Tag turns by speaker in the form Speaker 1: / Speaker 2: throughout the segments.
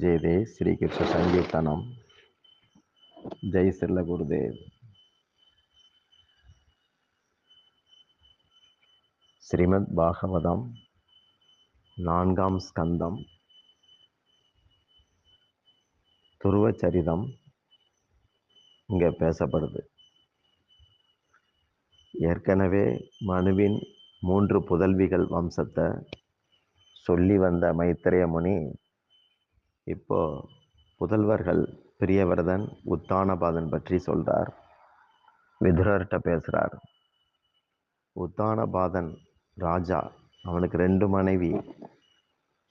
Speaker 1: વિજયદેવ શ્રી કૃષ્ણ ஜெய் જય குருதேவ். ஸ்ரீமத் பாகவதம் நான்காம் ஸ்கந்தம் துருவச்சரிதம் இங்கே பேசப்படுது. ஏற்கனவே மனுவின் மூன்று புதல்விகள் வம்சத்தை சொல்லி வந்த மைத்திரைய முனி இப்போ புதல்வர்கள் பிரியவர்தன் உத்தானபாதன் பற்றி சொல்றார். விதுரர்கிட்ட பேசுறார். உத்தானபாதன் ராஜா அவனுக்கு ரெண்டு மனைவி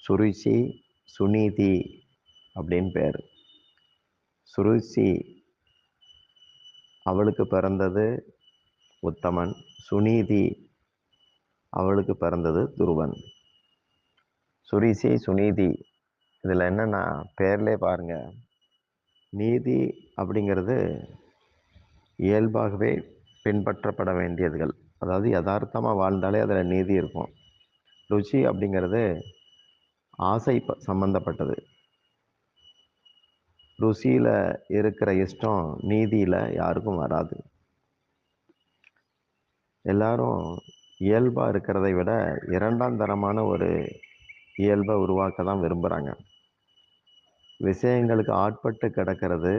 Speaker 1: சுருசி சுனீதி அப்படின்னு பேர். சுருசி அவளுக்கு பிறந்தது உத்தமன் சுனீதி அவளுக்கு பிறந்தது துருவன். சுரிசி சுனீதி இதில் என்னென்னா பேர்லே பாருங்கள் நீதி அப்படிங்கிறது இயல்பாகவே பின்பற்றப்பட வேண்டியதுகள். அதாவது யதார்த்தமாக வாழ்ந்தாலே அதில் நீதி இருக்கும். ருச்சி அப்படிங்கிறது ஆசை ப- சம்பந்தப்பட்டது. ருசியில் இருக்கிற இஷ்டம் நீதியில் யாருக்கும் வராது. எல்லாரும் இயல்பாக இருக்கிறதை விட இரண்டாம் தரமான ஒரு இயல்பை உருவாக்க தான் விரும்புகிறாங்க விஷயங்களுக்கு ஆட்பட்டு கிடக்கிறது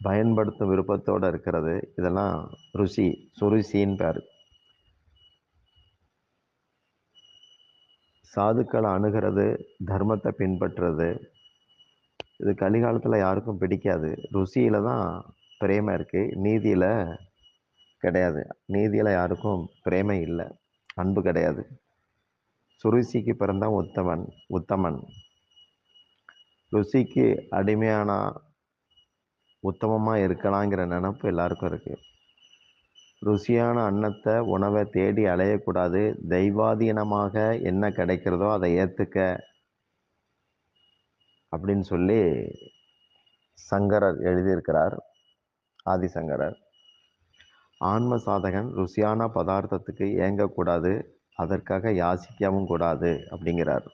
Speaker 1: பயன்படுத்தும் விருப்பத்தோடு இருக்கிறது. இதெல்லாம் ருசி சுருசின்னு பேர். சாதுக்களை அணுகிறது தர்மத்தை பின்பற்றுறது. இது கலிகாலத்தில் யாருக்கும் பிடிக்காது. ருசியில் தான் பிரேமை இருக்குது நீதியில் கிடையாது. நீதியில் யாருக்கும் பிரேமை இல்லை. அன்பு கிடையாது. சுருசிக்கு பிறந்தான் உத்தமன் உத்தமன். ருசிக்கு அடிமையானா உத்தமமாக இருக்கலாங்கிற நினப்பு எல்லாருக்கும் இருக்குது ருசியான அன்னத்தை உணவை தேடி அலையக்கூடாது. தெய்வாதீனமாக என்ன கிடைக்கிறதோ அதை ஏற்றுக்க அப்படின்னு சொல்லி சங்கரர் எழுதியிருக்கிறார் ஆதிசங்கரர். ஆன்ம சாதகன் ருசியான பதார்த்தத்துக்கு ஏங்கக்கூடாது. அதற்காக யாசிக்கவும் கூடாது அப்படிங்கிறார்.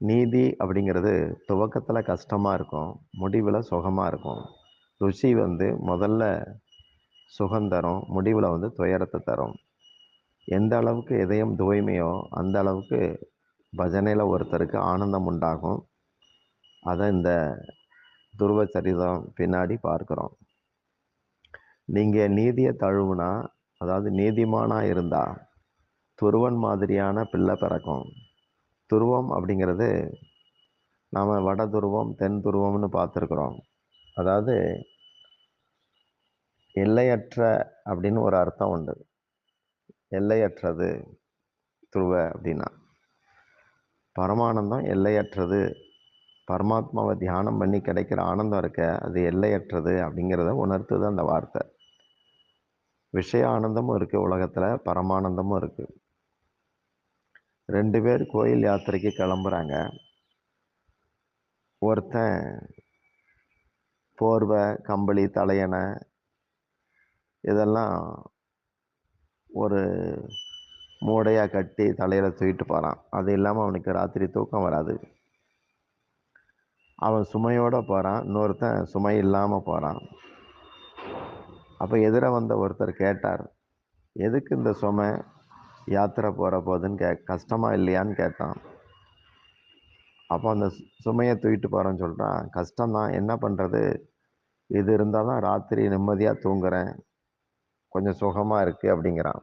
Speaker 1: நீதி அப்படிங்கிறது துவக்கத்தில் கஷ்டமாக இருக்கும் முடிவில் சுகமாக இருக்கும். ருசி வந்து முதல்ல சுகம் தரும் முடிவில் வந்து துயரத்தை தரும். எந்த அளவுக்கு இதயம் தூய்மையோ அந்த அளவுக்கு பஜனையில் ஒருத்தருக்கு ஆனந்தம் உண்டாகும். அதை இந்த துருவ சரிதம் பின்னாடி பார்க்குறோம். நீங்கள் நீதியை தழுவுனா அதாவது நீதிமானாக இருந்தால் துருவன் மாதிரியான பிள்ளை பிறக்கும். துருவம் அப்படிங்கிறது நாம் வட துருவம் தென் துருவம்னு பார்த்துருக்குறோம். அதாவது எல்லையற்ற அப்படின்னு ஒரு அர்த்தம் உண்டு. எல்லையற்றது துருவ அப்படின்னா. பரமானந்தம் எல்லையற்றது. பரமாத்மாவை தியானம் பண்ணி கிடைக்கிற ஆனந்தம் இருக்க அது எல்லையற்றது அப்படிங்கிறத உணர்த்துது அந்த வார்த்தை. விஷய ஆனந்தமும் இருக்குது உலகத்தில் பரமானந்தமும் இருக்குது ரெண்டு பேர் கோயில் யாத்திரைக்கு கிளம்புறாங்க. ஒருத்தன் போர்வை கம்பளி தலையணை இதெல்லாம் ஒரு மூடையாக கட்டி தலையில் தூக்கிட்டு போகிறான் அது இல்லாமல் அவனுக்கு ராத்திரி தூக்கம் வராது. அவன் சுமையோடு போகிறான் இன்னொருத்தன் சுமை இல்லாமல் போகிறான் அப்போ எதிர வந்த ஒருத்தர் கேட்டார் எதுக்கு இந்த சுமை? யாத்திரை போகிற போதுன்னு கே கஷ்டமா இல்லையான்னு கேட்டான். அப்போ அந்த சு- சுமையை தூக்கிட்டு போகிறேன்னு சொல்கிறான் கஷ்டம்தான் என்ன பண்ணுறது இது இருந்தால் தான் ராத்திரி நிம்மதியாக தூங்குறேன். கொஞ்சம் சுகமாக இருக்குது அப்படிங்கிறான்.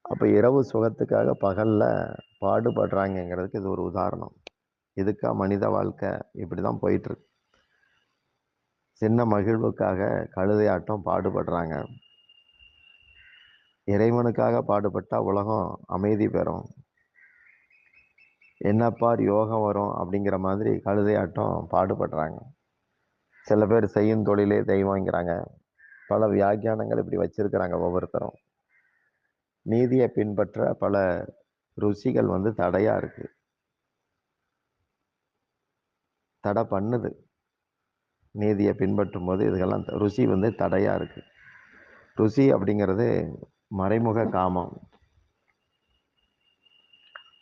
Speaker 1: அப்போ இரவு சுகத்துக்காக பகலில் பாடுபடுறாங்கங்கிறதுக்கு இது ஒரு உதாரணம். இதுக்காக மனித வாழ்க்கை இப்படி தான் போயிட்டுருக்கு சின்ன மகிழ்வுக்காக கழுதையாட்டம் பாடுபடுறாங்க. இறைவனுக்காக பாடுபட்டா உலகம் அமைதி பெறும். என்னப்பார் யோகம் வரும் அப்படிங்கிற மாதிரி கழுதையாட்டம் பாடுபடுறாங்க. சில பேர் செய்யும் தொழிலே தெய்வங்கிறாங்க பல வியாக்கியானங்கள் இப்படி வச்சிருக்கிறாங்க ஒவ்வொருத்தரும். நீதியை பின்பற்ற பல ருசிகள் வந்து தடையா இருக்கு. தடை பண்ணுது. நீதியை பின்பற்றும் போது இதுக்கெல்லாம் த- ருசி வந்து தடையா இருக்கு. ருசி அப்படிங்கிறது மறைமுக காமம்.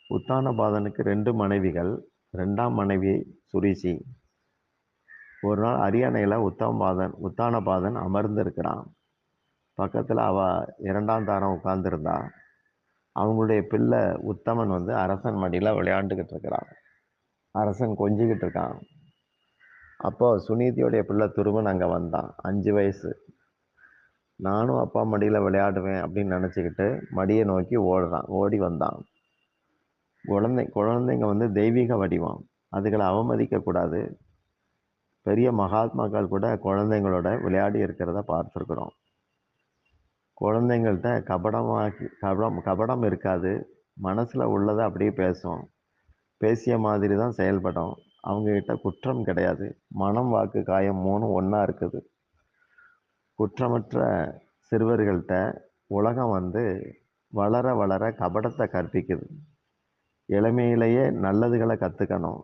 Speaker 1: உத்தானபாதனுக்கு ரெண்டு மனைவிகள் ரெண்டாம் மனைவி சுரிசி. ஒரு நாள் அரியணையில் உத்தமபாதன் உத்தானபாதன் அமர்ந்திருக்கிறான். பக்கத்தில் அவ இரண்டாம் தாரம் உட்கார்ந்துருந்தா. அவங்களுடைய பிள்ளை உத்தமன் வந்து அரசன் மடியில் விளையாண்டுக்கிட்டு இருக்கிறான். அரசன் கொஞ்சிக்கிட்டு இருக்கான். அப்போது சுனீதியோடைய பிள்ளை துருவன் அங்கே வந்தான். அஞ்சு வயசு. நானும் அப்பா மடியில் விளையாடுவேன் அப்படின்னு நினச்சிக்கிட்டு மடியை நோக்கி ஓடுறான். ஓடி வந்தான். குழந்தை குழந்தைங்க வந்து தெய்வீக வடிவம். அதுகளை அவமதிக்கக்கூடாது பெரிய மகாத்மாக்கள் கூட குழந்தைங்களோட விளையாடி இருக்கிறத பார்த்துருக்குறோம். குழந்தைங்கள்ட்ட கபடமாக்கி கபடம் கபடம் இருக்காது. மனசில் உள்ளதை அப்படியே பேசும். பேசிய மாதிரி தான் செயல்படும். அவங்கக்கிட்ட குற்றம் கிடையாது. மனம் வாக்கு காயம் மூணும் ஒன்றா இருக்குது. குற்றமற்ற சிறுவர்கள்ட்ட உலகம் வந்து வளர வளர கபடத்தை கற்பிக்குது. இளமையிலேயே நல்லதுகளை கற்றுக்கணும்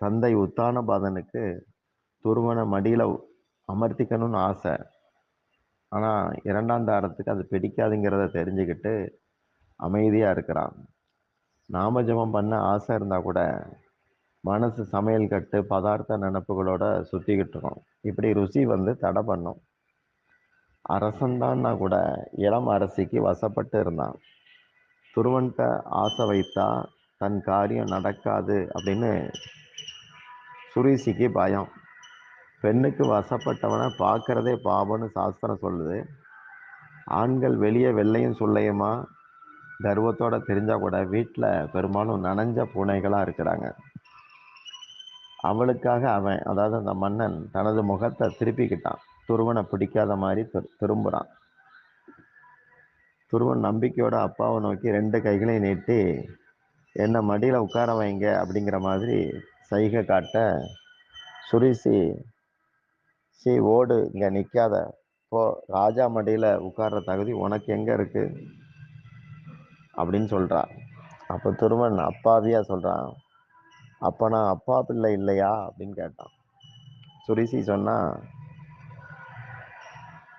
Speaker 1: தந்தை உத்தானபாதனுக்கு துருவனை மடியில் அமர்த்திக்கணும்னு ஆசை. ஆனால் இரண்டாம் தாரத்துக்கு அது பிடிக்காதுங்கிறத தெரிஞ்சுக்கிட்டு அமைதியாக இருக்கிறான். நாம ஜபம் பண்ண ஆசை இருந்தால் கூட மனசு சமையல் கட்டு பதார்த்த நினப்புகளோட சுற்றிக்கிட்டு இருக்கோம். இப்படி ருசி வந்து தடை பண்ணும். அரசன்தான்னா கூட இளம் அரசிக்கு வசப்பட்டு இருந்தான். துருவன்கிட்ட ஆசை வைத்தா தன் காரியம் நடக்காது அப்படின்னு சுரீசிக்கு பயம். பெண்ணுக்கு வசப்பட்டவனை பார்க்கறதே பாவம்னு சாஸ்திரம் சொல்லுது. ஆண்கள் வெளியே வெள்ளையும் சொல்லையுமா கர்வத்தோட தெரிஞ்சால் கூட வீட்டில் பெரும்பாலும் நனைஞ்ச பூனைகளாக இருக்கிறாங்க. அவளுக்காக அவன் அதாவது அந்த மன்னன் தனது முகத்தை திருப்பிக்கிட்டான். துருவனை பிடிக்காத மாதிரி திரு திரும்புகிறான் துருவன் நம்பிக்கையோட அப்பாவை நோக்கி ரெண்டு கைகளையும் நீட்டி என்னை மடியில் உட்கார வைங்க அப்படிங்கிற மாதிரி சைகை காட்ட சுரிசி சி ஓடு இங்கே நிற்காத போ ராஜா மடியில் உட்கார்ற தகுதி உனக்கு எங்கே இருக்குது அப்படின்னு சொல்கிறா அப்போ துருவன் அப்பாவியாக சொல்கிறான் அப்போ நான் அப்பா பிள்ளை இல்லையா? அப்படின்னு கேட்டான். சுரிசி சொன்னால்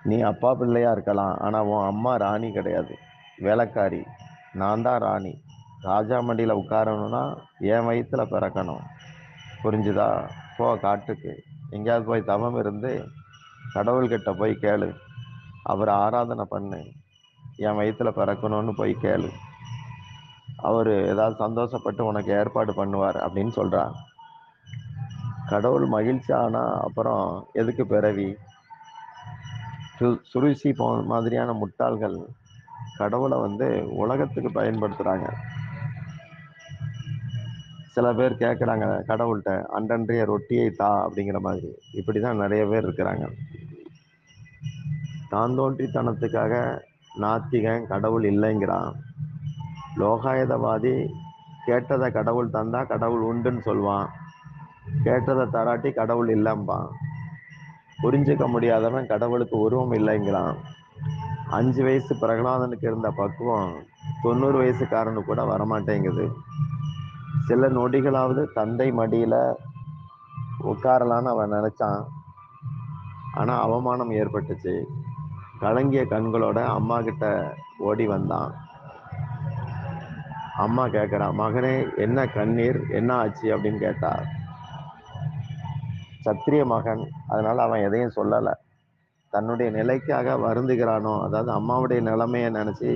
Speaker 1: நீ அப்பா பிள்ளையா இருக்கலாம் ஆனால் உன் அம்மா ராணி கிடையாது. வேலைக்காரி. நான் தான் ராணி. ராஜா மண்டியில் உட்காரணும்னா என் வயிற்றுல பிறக்கணும். புரிஞ்சுதா? போ காட்டுக்கு. எங்கேயாவது போய் தவம் இருந்து கடவுள்கிட்ட போய் கேளு. அவரை ஆராதனை பண்ணு. என் வயிற்றுல பிறக்கணும்னு போய் கேளு. அவர் ஏதாவது சந்தோஷப்பட்டு உனக்கு ஏற்பாடு பண்ணுவார் அப்படின்னு சொல்கிறார் கடவுள் மகிழ்ச்சி ஆனால் அப்புறம் எதுக்கு பிறவி? சு- சுருசி போ மாதிரியான முட்டாள்கள் கடவுளை வந்து உலகத்துக்கு பயன்படுத்துகிறாங்க சில பேர் கேட்குறாங்க கடவுள்கிட்ட அன்றன்றைய ரொட்டியை தா அப்படிங்கிற மாதிரி. இப்படி தான் நிறைய பேர் இருக்கிறாங்க. தான் தோன்றித்தனத்துக்காக நாத்திகன் கடவுள் இல்லைங்கிறான். லோகாயுதவாதி கேட்டதை கடவுள் தந்தா கடவுள் உண்டுன்னு சொல்வான். கேட்டதை தராட்டி கடவுள் இல்லைம்பான். புரிஞ்சுக்க முடியாதவன் கடவுளுக்கு உருவம் இல்லைங்கிறான். அஞ்சு வயசு பிரகலாதனுக்கு இருந்த பக்குவம் தொண்ணூறு வயசுக்காரனுக்கு கூட வரமாட்டேங்குது. சில நொடிகளாவது தந்தை மடியில உட்காரலான்னு அவன் நினைச்சான். ஆனா அவமானம் ஏற்பட்டுச்சு. கலங்கிய கண்களோட அம்மா கிட்ட ஓடி வந்தான். அம்மா கேட்குறா மகனே என்ன கண்ணீர்? என்ன ஆச்சு? அப்படின்னு கேட்டா சத்திரிய மகன். அதனால அவன் எதையும் சொல்லலை. தன்னுடைய நிலைக்காக வருந்துகிறானோ அதாவது அம்மாவுடைய நிலைமையை நினைச்சு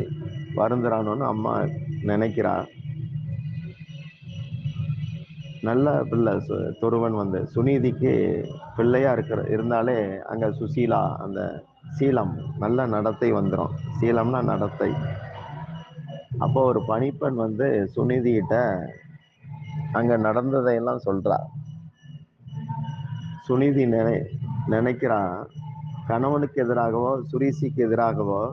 Speaker 1: வருந்துறானோன்னு அம்மா நினைக்கிறான் நல்ல பிள்ளை துருவன் வந்து. சுனீதிக்கு பிள்ளையா இருக்கிற இருந்தாலே அங்க சுசீலா அந்த சீலம் நல்ல நடத்தை வந்துடும் சீலம்னா நடத்தை. அப்போ ஒரு பணிப்பெண் வந்து சுனிதிகிட்ட அங்கே அங்க நடந்ததையெல்லாம் சொல்றா. சுனிதி நினை நினைக்கிறான் கணவனுக்கு எதிராகவோ சுரீசிக்கு எதிராகவோ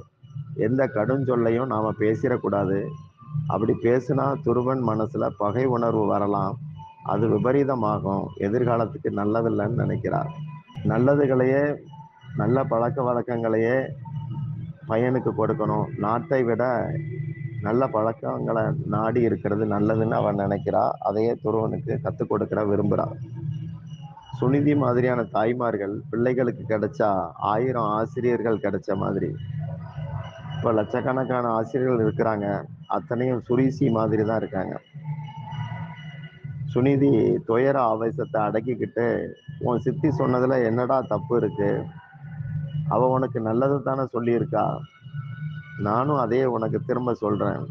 Speaker 1: எந்த கடும் சொல்லையும் நாம் பேசிடக்கூடாது. அப்படி பேசினா துருவன் மனசில் பகை உணர்வு வரலாம். அது விபரீதமாகும். எதிர்காலத்துக்கு நல்லதில்லைன்னு நினைக்கிறார். நல்லதுகளையே நல்ல பழக்க வழக்கங்களையே பையனுக்கு கொடுக்கணும். நாட்டை விட நல்ல பழக்கங்களை நாடி இருக்கிறது நல்லதுன்னு அவன் நினைக்கிறா. அதையே துருவனுக்கு கற்றுக் கொடுக்கிற விரும்புகிறான் சுனிதி மாதிரியான தாய்மார்கள் பிள்ளைகளுக்கு கிடைச்சா ஆயிரம் ஆசிரியர்கள் கிடைச்ச மாதிரி. இப்போ லட்சக்கணக்கான ஆசிரியர்கள் இருக்கிறாங்க. அத்தனையும் சுரீசி மாதிரி தான் இருக்காங்க. சுனிதி துயர ஆவேசத்தை அடக்கிக்கிட்டு உன் சித்தி சொன்னதுல என்னடா தப்பு இருக்கு? அவ உனக்கு நல்லது தானே சொல்லியிருக்கா? நானும் அதே உனக்கு திரும்ப சொல்றேன்.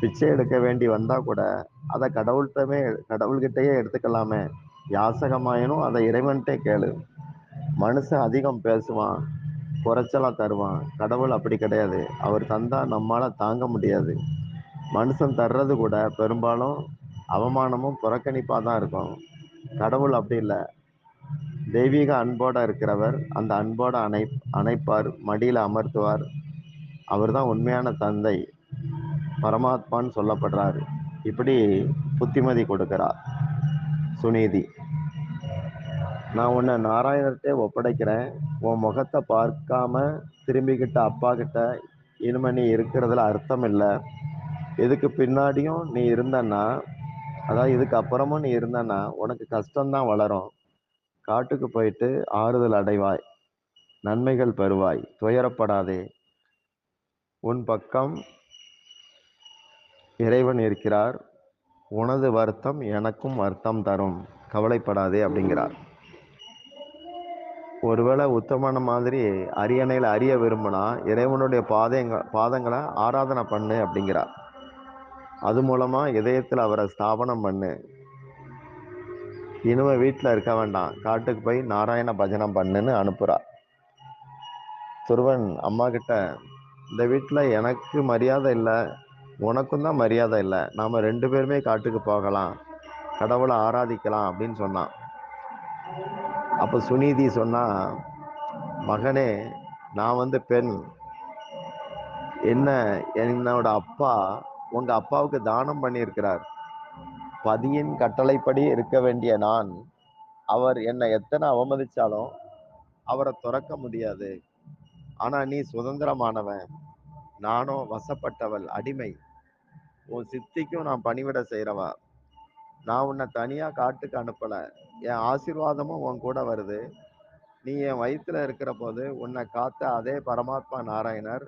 Speaker 1: பிச்சை எடுக்க வேண்டி வந்தா கூட அதை கடவுள்கிட்டமே கடவுள்கிட்டயே எடுத்துக்கலாமே. யாசகமாயினும் அதை இறைவன்கிட்டே கேளு. மனுஷன் அதிகம் பேசுவான் குறைச்சலாக தருவான். கடவுள் அப்படி கிடையாது. அவர் தந்தால் நம்மளால் தாங்க முடியாது. மனுஷன் தர்றது கூட பெரும்பாலும் அவமானமும் புறக்கணிப்பாக தான் இருக்கும். கடவுள் அப்படி இல்லை. தெய்வீக அன்போடு இருக்கிறவர் அந்த அன்போடு அணை அணைப்பார் மடியில் அமர்த்துவார். அவர் தான் உண்மையான தந்தை. பரமாத்மான்னு சொல்லப்படுறார். இப்படி புத்திமதி கொடுக்கிறார். சுனீதி நான் உன்னை நாராயணர்கிட்டே ஒப்படைக்கிறேன். உன் முகத்தை பார்க்காம திரும்பிக்கிட்ட அப்பா கிட்ட இனிமே நீ இருக்கிறதுல அர்த்தம் இல்லை. இதுக்கு பின்னாடியும் நீ இருந்தன்னா அதாவது இதுக்கு அப்புறமும் நீ இருந்தன்னா உனக்கு கஷ்டம்தான் வளரும். காட்டுக்கு போயிட்டு ஆறுதல் அடைவாய். நன்மைகள் பெறுவாய். துயரப்படாதே. உன் பக்கம் இறைவன் இருக்கிறார். உனது வருத்தம் எனக்கும் வருத்தம் தரும். கவலைப்படாதே அப்படிங்கிறார். ஒருவேளை உத்தமன மாதிரி அரியணையில் அறிய விரும்பினா இறைவனுடைய பாதங்க பாதங்களை ஆராதனை பண்ணு அப்படிங்கிறார். அது மூலமாக இதயத்தில் அவரை ஸ்தாபனம் பண்ணு. இனிமே வீட்டில் இருக்க வேண்டாம். காட்டுக்கு போய் நாராயண பஜனம் பண்ணுன்னு அனுப்புகிறார் துருவன் அம்மா கிட்ட இந்த வீட்டில் எனக்கு மரியாதை இல்லை உனக்கும் தான் மரியாதை இல்லை நாம ரெண்டு பேருமே காட்டுக்கு போகலாம் கடவுளை ஆராதிக்கலாம் அப்படின்னு சொன்னான். அப்போ சுனிதி சொன்னால் மகனே நான் வந்து பெண். என்ன என்னோட அப்பா உங்கள் அப்பாவுக்கு தானம் பண்ணியிருக்கிறார். பதியின் கட்டளைப்படி இருக்க வேண்டிய நான் அவர் என்னை எத்தனை அவமதித்தாலும் அவரை துறக்க முடியாது. ஆனால் நீ சுதந்திரமானவன். நானும் வசப்பட்டவள் அடிமை. உன் சித்திக்கும் நான் பணிவிட செய்கிறவா நான் உன்னை தனியாக காட்டுக்கு அனுப்பலை. என் ஆசீர்வாதமும் உன் கூட வருது. நீ என் வயிற்றில் இருக்கிற போது உன்னை காத்த அதே பரமாத்மா நாராயணர்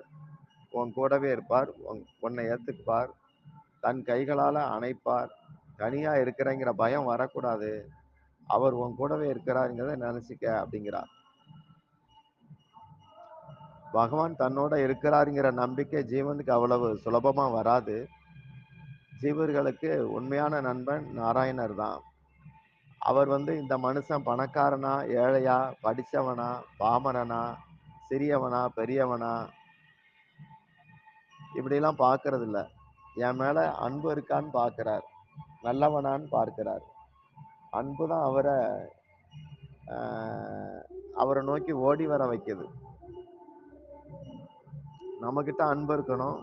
Speaker 1: உன் கூடவே இருப்பார். உன் உன்னை ஏத்துக்குப்பார். தன் கைகளால் அணைப்பார். தனியாக இருக்கிறேங்கிற பயம் வரக்கூடாது. அவர் உன் கூடவே இருக்கிறாருங்கிறத நினச்சிக்க அப்படிங்கிறார். பகவான் தன்னோட இருக்கிறாருங்கிற நம்பிக்கை ஜீவனுக்கு அவ்வளவு சுலபமாக வராது. ஜீவர்களுக்கு உண்மையான நண்பன் நாராயணர் தான். அவர் வந்து இந்த மனுஷன் பணக்காரனா ஏழையா படித்தவனா பாமரனா சிறியவனா பெரியவனா? இப்படிலாம் பார்க்கறது இல்லை என் மேலே அன்பு இருக்கான்னு பார்க்குறார். நல்லவனான்னு பார்க்கிறார். அன்பு தான் அவரை அவரை நோக்கி ஓடி வர வைக்குது. நம்மக்கிட்ட அன்பு இருக்கணும்.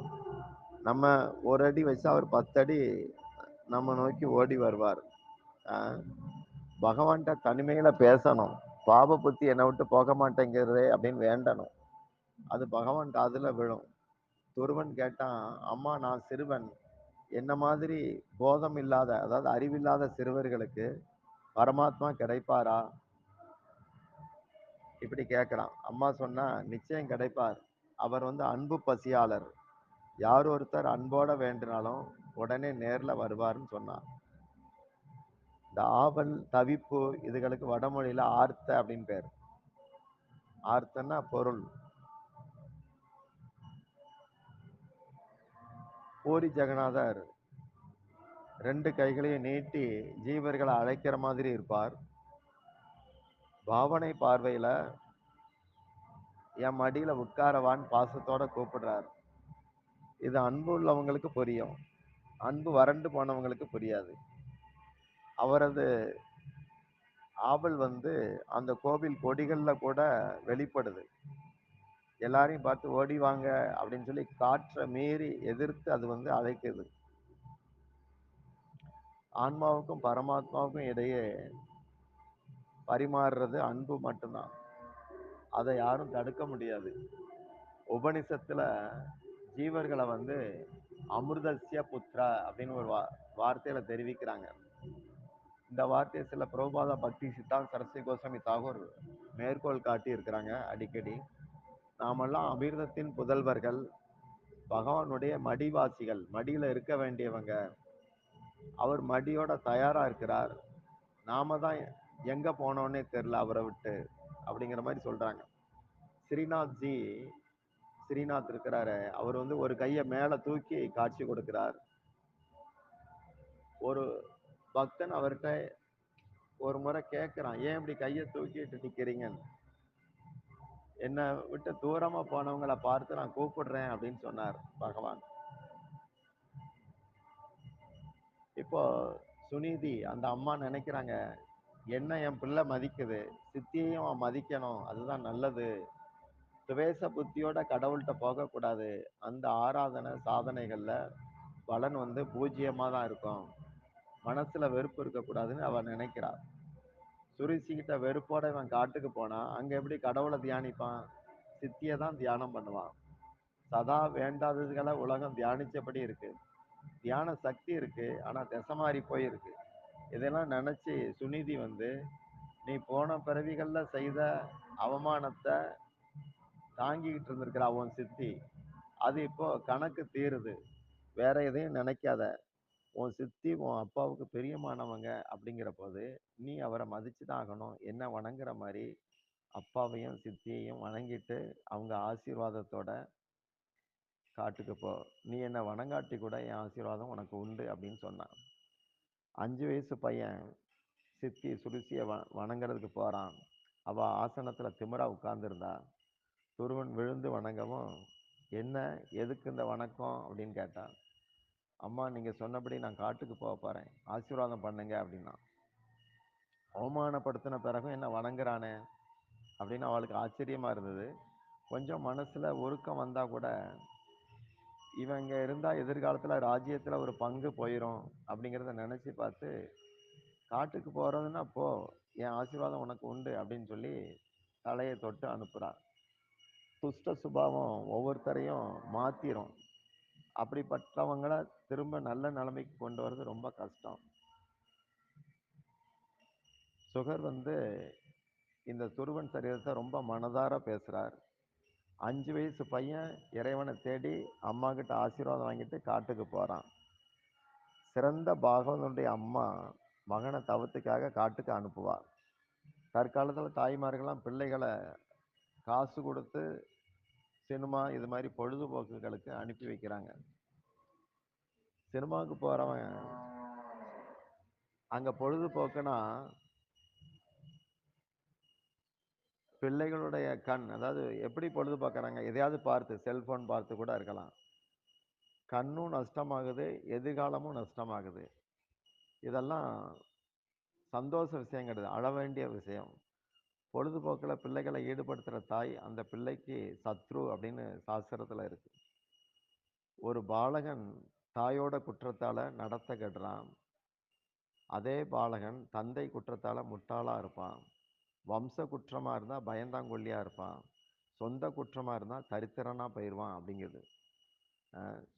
Speaker 1: நம்ம ஒரு அடி வச்சு அவர் பத்தடி நம்ம நோக்கி ஓடி வருவார். பகவான்கிட்ட தனிமையில பேசணும். பாப புத்தி என்னை விட்டு போக மாட்டேங்கிறதே அப்படின்னு வேண்டணும். அது பகவான் அதில் விழும். துருவன் கேட்டான் அம்மா நான் சிறுவன். என்ன மாதிரி போதம் இல்லாத அதாவது அறிவில்லாத சிறுவர்களுக்கு பரமாத்மா கிடைப்பாரா? இப்படி கேட்குறான் அம்மா சொன்னா நிச்சயம் கிடைப்பார். அவர் வந்து அன்பு பசியாளர். யார் ஒருத்தர் அன்போட வேண்டினாலும் உடனே நேர்ல வருவார்னு சொன்னார் இந்த ஆவல் தவிப்பு இதுகளுக்கு வடமொழியில ஆர்த்த அப்படின்னு பேர். ஆர்த்தன்னா பொருள். பூரி ஜெகநாதர் ரெண்டு கைகளையும் நீட்டி ஜீவர்களை அழைக்கிற மாதிரி இருப்பார். பாவனை பார்வையில என் மடியில உட்காரவான்னு பாசத்தோட கூப்பிடுறார். இது அன்பு உள்ளவங்களுக்கு புரியும். அன்பு வறண்டு போனவங்களுக்கு புரியாது. அவரது ஆவல் வந்து அந்த கோவில் கொடிகளில் கூட வெளிப்படுது. எல்லாரையும் பார்த்து ஓடி வாங்க அப்படின்னு சொல்லி காற்றை மீறி எதிர்த்து அது வந்து அழைக்குது. ஆன்மாவுக்கும் பரமாத்மாவுக்கும் இடையே பரிமாறுறது அன்பு மட்டும்தான். அதை யாரும் தடுக்க முடியாது. உபனிஷத்தில் ஜீவர்களை வந்து அமிர்தசிய புத்ரா அப்படின்னு ஒரு வா வார்த்தையில தெரிவிக்கிறாங்க. இந்த வார்த்தையை சில பிரபுபாத பக்தி சித்தாந்த் சரஸ்வதி கோஸ்வாமி தாகூர் மேற்கோள் காட்டி இருக்கிறாங்க அடிக்கடி. நாமெல்லாம் அமிர்தத்தின் புதல்வர்கள் பகவானுடைய மடிவாசிகள் மடியில இருக்க வேண்டியவங்க. அவர் மடியோட தயாரா இருக்கிறார். நாம தான் எங்க போனோன்னே தெரில அவரை விட்டு அப்படிங்கிற மாதிரி சொல்றாங்க. ஸ்ரீநாத்ஜி ஸ்ரீநாத் இருக்கிறாரு. அவர் வந்து ஒரு கையை மேல தூக்கி காட்சி கொடுக்கிறார். ஒரு பக்தன் அவர்கிட்ட ஒரு முறை கேட்கிறான் ஏன் இப்படி கையை தூக்கிட்டு நிக்கிறீங்கன்னு? என்னை விட்டு தூரமா போனவங்களை பார்த்து நான் கூப்பிடுறேன் அப்படின்னு சொன்னார் பகவான். இப்போ சுனிதி அந்த அம்மா நினைக்கிறாங்க என்ன என் பிள்ளை மதிக்குது? சித்தியையும் மதிக்கணும். அதுதான் நல்லது. துவேச புத்தியோட கடவுள்கிட்ட போகக்கூடாது. அந்த ஆராதனை சாதனைகள்ல பலன் வந்து பூஜ்ஜியமாக தான் இருக்கும். மனசுல வெறுப்பு இருக்கக்கூடாதுன்னு அவன் நினைக்கிறா சுருசிக்கிட்ட வெறுப்போட இவன் காட்டுக்கு போனா அங்க எப்படி கடவுளை தியானிப்பான்? சித்தியை தான் தியானம் பண்ணுவான். சதா வேண்டாததுகளை உலகம் தியானிச்சபடி இருக்கு. தியான சக்தி இருக்கு ஆனா திசை மாறி போயிருக்கு. இதெல்லாம் நினைச்சு சுனிதி வந்து நீ போன பிறவிகளில் செய்த அவமானத்தை தாங்கிக்கிட்டு இருந்திருக்கிற உன் சித்தி. அது இப்போ கணக்கு தீருது. வேற எதையும் நினைக்காத. உன் சித்தி உன் அப்பாவுக்கு பெரியமானவங்க அப்படிங்கிற போது நீ அவரை மதிச்சுதான் ஆகணும். என்ன வணங்குற மாதிரி அப்பாவையும் சித்தியையும் வணங்கிட்டு அவங்க ஆசீர்வாதத்தோட காட்டுக்கு போ. நீ என்ன வணங்காட்டி கூட என் ஆசீர்வாதம் உனக்கு உண்டு அப்படின்னு சொன்னான். அஞ்சு வயசு பையன் சித்தி சுருசியை வ வணங்குறதுக்கு போகிறான் அவள் ஆசனத்தில் திமிரா உட்கார்ந்துருந்தா. துருவன் விழுந்து வணங்கவும் என்ன? எதுக்கு இந்த வணக்கம்? அப்படின்னு கேட்டான். அம்மா நீங்கள் சொன்னபடி நான் காட்டுக்கு போக போகிறேன் ஆசீர்வாதம் பண்ணுங்க அப்படின்னா அவமானப்படுத்தின பிறகும் என்ன வணங்குறானே? அப்படின்னு அவளுக்கு ஆச்சரியமாக இருந்தது. கொஞ்சம் மனசில் உருக்கம் வந்தால் கூட இவங்க இருந்தால் எதிர்காலத்தில் ராஜ்யத்தில் ஒரு பங்கு போயிடும் அப்படிங்கிறத நினச்சி பார்த்து காட்டுக்கு போகிறதுன்னா போ. என் ஆசீர்வாதம் உனக்கு உண்டு அப்படின்னு சொல்லி தலையை தொட்டு அனுப்புகிறார் துஷ்ட சுபாவம் ஒவ்வொருத்தரையும் மாத்திரும். அப்படிப்பட்டவங்கள திரும்ப நல்ல நிலைமைக்கு கொண்டு வர்றது ரொம்ப கஷ்டம். சுகர் வந்து இந்த துருவன் சரீரத்தை ரொம்ப மனதார பேசுகிறார் அஞ்சு வயசு பையன் இறைவனை தேடி அம்மா கிட்ட ஆசீர்வாதம் வாங்கிட்டு காட்டுக்கு போகிறான் சிறந்த பாகவதனுடைய அம்மா மகனை தவத்துக்காக காட்டுக்கு அனுப்புவார் தற்காலத்தில் தாய்மார்கள்லாம் பிள்ளைகளை காசு கொடுத்து சினிமா இது மாதிரி பொழுதுபோக்குகளுக்கு அனுப்பி வைக்கிறாங்க. சினிமாவுக்கு போகிறவங்க அங்கே பொழுதுபோக்குனா பிள்ளைகளுடைய கண் அதாவது எப்படி பொழுதுபார்க்கறாங்க எதையாவது பார்த்து செல்ஃபோன் பார்த்து கூட இருக்கலாம். கண்ணும் நஷ்டமாகுது எதிர்காலமும் நஷ்டமாகுது. இதெல்லாம் சந்தோஷ விஷயம் கிடையாது அழ வேண்டிய விஷயம். பொழுதுபோக்கில் பிள்ளைகளை ஈடுபடுத்துகிற தாய் அந்த பிள்ளைக்கு சத்ரு அப்படின்னு சாஸ்திரத்தில் இருக்கு. ஒரு பாலகன் தாயோட குற்றத்தால் நடத்த கெடுறான். அதே பாலகன் தந்தை குற்றத்தால் முட்டாளாக இருப்பான். வம்ச குற்றமாக இருந்தால் பயந்தாங்கொல்லியாக இருப்பான். சொந்த குற்றமாக இருந்தால் தரித்திரனாக போயிடுவான் அப்படிங்கிறது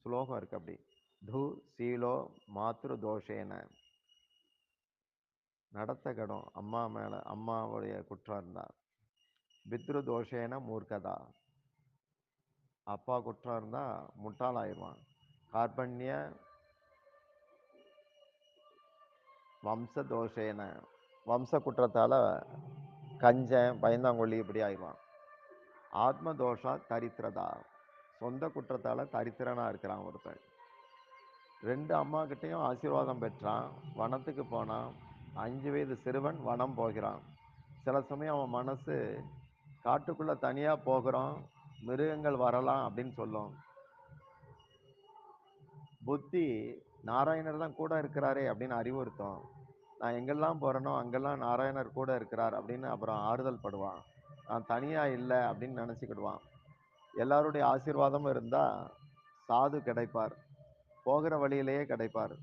Speaker 1: ஸ்லோகம் இருக்கு அப்படி. து சீலோ மாத்ரு தோஷேன. நடத்த கடம் அம்மா மேலே அம்மாவுடைய குற்றம் இருந்தா பித்ரு தோஷேன மூர்க்கதா. அப்பா குற்றம் இருந்தா ஆயிடுவான் கார்பண்ய வம்ச தோஷேன வம்ச குற்றத்தால் கஞ்சன் பயந்தாங்கொல்லி இப்படி ஆயிடுவான் ஆத்ம தோஷா தரித்திரதா. சொந்த குற்றத்தால் தரித்திரனாக இருக்கிறான் ஒருத்தன். ரெண்டு அம்மாக்கிட்டேயும் ஆசீர்வாதம் பெற்றான். வனத்துக்கு போனான். அஞ்சு வயது சிறுவன் வனம் போகிறான். சில சமயம் அவன் மனசு காட்டுக்குள்ளே தனியாக போகிறோம் மிருகங்கள் வரலாம் அப்படின்னு சொல்லும். புத்தி நாராயணர் தான் கூட இருக்கிறாரே அப்படின்னு அறிவுறுத்தும். நான் எங்கெல்லாம் போகிறேனோ அங்கெல்லாம் நாராயணர் கூட இருக்கிறார் அப்படின்னு அப்புறம் ஆறுதல் படுவான். நான் தனியாக இல்லை அப்படின்னு நினச்சிக்கிடுவான். எல்லாருடைய ஆசீர்வாதமும் இருந்தால் சாது கிடைப்பார். போகிற வழியிலேயே கிடைப்பார்.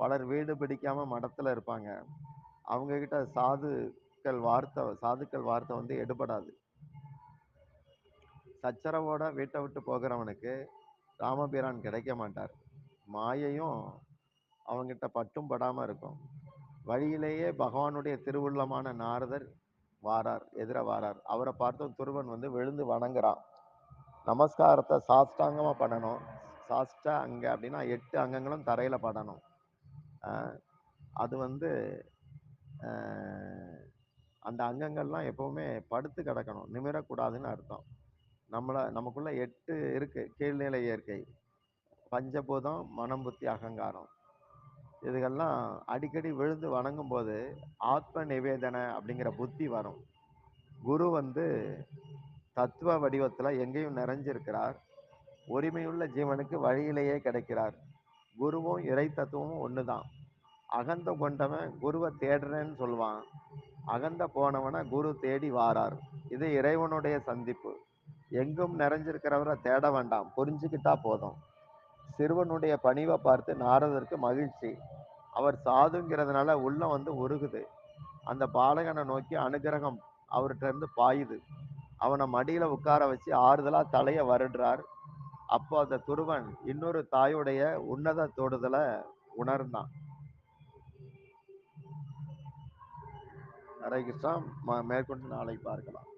Speaker 1: பலர் வீடு பிடிக்காமல் மடத்தில் இருப்பாங்க. அவங்க கிட்ட சாதுக்கள் வார்த்தை சாதுக்கள் வார்த்தை வந்து எடுபடாது. சச்சரவோட வீட்டை விட்டு போகிறவனுக்கு ராமபிரான் கிடைக்க மாட்டார். மாயையும் அவங்கிட்ட பட்டும் படாமல் இருக்கும். வழியிலேயே பகவானுடைய திருவுள்ளமான நாரதர் வாரார் எதிர வாரார். அவரை பார்த்தும் துருவன் வந்து விழுந்து வணங்குறான். நமஸ்காரத்தை சாஷ்டாங்கமாக பண்ணணும். சாஷ்டா அங்கே அப்படின்னா எட்டு அங்கங்களும் தரையில் படணும். அது வந்து அந்த அங்கங்கள்லாம் எப்போவுமே படுத்து கிடக்கணும். நிமிரக்கூடாதுன்னு அர்த்தம். நம்மளை நமக்குள்ள எட்டு இருக்குது கீழ்நிலை இயற்கை பஞ்சபூதம் மனம் புத்தி அகங்காரம். இதுகெல்லாம் அடிக்கடி விழுந்து வணங்கும் போது ஆத்ம நிவேதனை அப்படிங்கிற புத்தி வரும். குரு வந்து தத்துவ வடிவத்தில் எங்கேயும் நிறைஞ்சிருக்கிறார். உரிமையுள்ள ஜீவனுக்கு வழியிலேயே கிடைக்கிறார். குருவும் இறை தத்துவமும் ஒன்று தான் அகந்த கொண்டவன் குருவை தேடுறேன்னு சொல்லுவான். அகந்த போனவனை குரு தேடி வாரார். இது இறைவனுடைய சந்திப்பு. எங்கும் நிறைஞ்சிருக்கிறவரை தேட வேண்டாம். புரிஞ்சுக்கிட்டா போதும். சிறுவனுடைய பணிவை பார்த்து நாரதருக்கு மகிழ்ச்சி. அவர் சாதுங்கிறதுனால உள்ளம் வந்து உருகுது. அந்த பாலகனை நோக்கி அனுகிரகம் அவர்கிட்ட இருந்து பாயுது. அவனை மடியில உட்கார வச்சு ஆறுதலா தலைய வருடுறார். அப்போ அந்த துருவன் இன்னொரு தாயுடைய உன்னத தொடுதலை உணர்ந்தான். ஹரே கிருஷ்ணா மேற்கொண்டு நாளை பார்க்கலாம்.